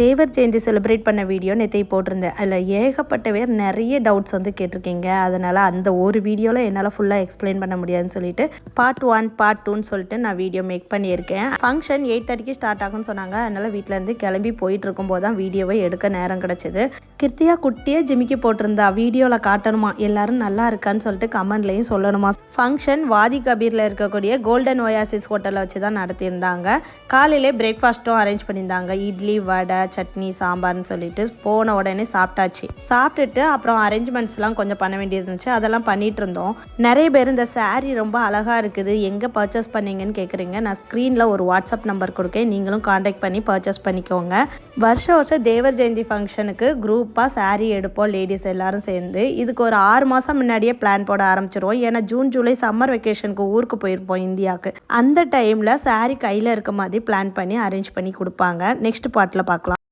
தேவர் Jayanthi celebrate பண்ண video நேற்றை போட்டிருந்தேன். அதில் ஏகப்பட்ட பேர் நிறைய டவுட்ஸ் வந்து கேட்டிருக்கீங்க. அதனால் அந்த ஒரு வீடியோவில் என்னால் ஃபுல்லாக எக்ஸ்பிளைன் பண்ண முடியாதுன்னு சொல்லிட்டு பார்ட் ஒன் பார்ட் டூன்னு சொல்லிட்டு நான் வீடியோ மேக் பண்ணியிருக்கேன். ஃபங்க்ஷன் எயிட் தேர்ட்டிக்கு ஸ்டார்ட் ஆகும்னு சொன்னாங்க. அதனால் வீட்டிலேருந்து கிளம்பி போயிட்டு இருக்கும்போது தான் வீடியோவை எடுக்க நேரம் கிடச்சிது. கிருத்தியா குட்டியே ஜிமிக்கி போட்டிருந்தா. வீடியோவில் காட்டணுமா? எல்லாரும் நல்லா இருக்கான்னு சொல்லிட்டு கமெண்ட்லேயும் சொல்லணுமா? ஃபங்க்ஷன் வாதி கபீரில் இருக்கக்கூடிய கோல்டன் ஒயாசிஸ் ஹோட்டலில் வச்சு தான் நடத்தியிருந்தாங்க. காலையிலே பிரேக்ஃபாஸ்ட்டும் அரேஞ்ச் பண்ணியிருந்தாங்க. இட்லி வடை சட்னி சாம்பார்னு சொல்லிட்டு போன உடனே சாப்பிட்டாச்சு. சாப்பிட்டுட்டு அப்புறம் அரேஞ்ச்மெண்ட்ஸ்லாம் கொஞ்சம் பண்ண வேண்டியது இருந்துச்சு அதெல்லாம் பண்ணிட்டு இருந்தோம் நிறைய பேர் இந்த சாரீ ரொம்ப அழகாக இருக்குது. எங்கே பர்ச்சேஸ் பண்ணீங்கன்னு கேட்குறீங்க நான் ஸ்க்ரீனில் ஒரு வாட்ஸ்அப் நம்பர் கொடுக்கேன். நீங்களும் காண்டாக்ட் பண்ணி பர்ச்சேஸ் பண்ணிக்கோங்க. வருஷம் வருஷம் தேவர் ஜெயந்தி ஃபங்க்ஷனுக்கு குரூப்பாக சாரீ எடுப்போம். லேடிஸ் எல்லாரும் சேர்ந்து. இதுக்கு ஒரு ஆறு மாதம் முன்னாடியே பிளான் போட ஆரம்பிச்சிருவோம். ஏன்னா ஜூன் ஜூலை சம்மர் வெக்கேஷனுக்கு ஊருக்கு போயிருப்போம் இந்தியாவுக்கு. அந்த டைமில் சாரீ கையில் இருக்க மாதிரி பிளான் பண்ணி அரேஞ்ச் பண்ணி கொடுப்பாங்க. நெக்ஸ்ட் பார்ட்டில் பார்க்கலாம்.